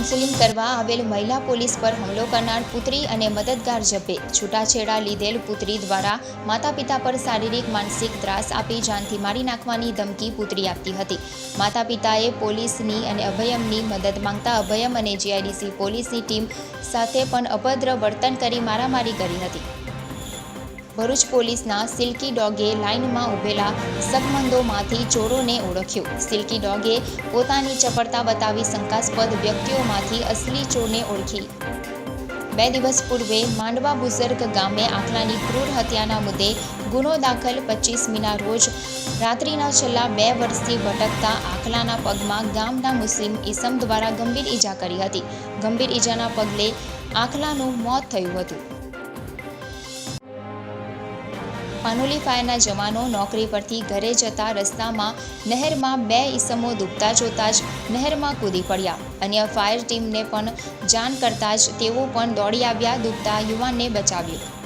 Counselling કરવા આવેલ મહિલા પોલીસ પર હુમલો કરનાર પુત્રી અને મદદગાર ઝપે છૂટાછેડા લીધેલ પુત્રી દ્વારા માતા પિતા પર શારીરિક, માનસિક ત્રાસ આપી જાનથી મારી નાખવાની ધમકી પુત્રી આપતી હતી. માતા પિતાએ પોલીસની અને અભયમની મદદ માંગતા અભયમ અને જીઆઈડીસી પોલીસની ટીમ સાથે પણ અભદ્ર વર્તન કરી મારામારી કરી હતી. ભરૂચ પોલીસના સિલ્કી ડોગે લાઇનમાં ઊભેલા સગમંદોમાંથી ચોરોને ઓળખ્યો. સિલ્કી ડોગે પોતાની ચપળતા બતાવી શંકાસ્પદ વ્યક્તિઓમાંથી અસલી ચોરને ઓળખી. બે દિવસ પૂર્વે માંડવા બુઝર્ગ ગામે આખલાની ક્રૂર હત્યાના મુદ્દે ગુનો દાખલ પચીસમીના રોજ રાત્રિના છેલ્લા બે વર્ષથી ભટકતા આખલાના પગમાં ગામના મુસ્લિમ ઈસમ દ્વારા ગંભીર ઈજા કરી હતી. ગંભીર ઈજાના પગલે આખલાનું મોત થયું હતું. પાનોલી ફાયરના જવાનો નોકરી પરથી ઘરે જતા રસ્તામાં નહેરમાં બે ઈસમો ડૂબતા જોતા જ નહેરમાં કૂદી પડ્યા. અન્ય ફાયર ટીમને પણ જાણ કરતા જ તેઓ પણ દોડી આવ્યા, ડૂબતા યુવાનને બચાવ્યો.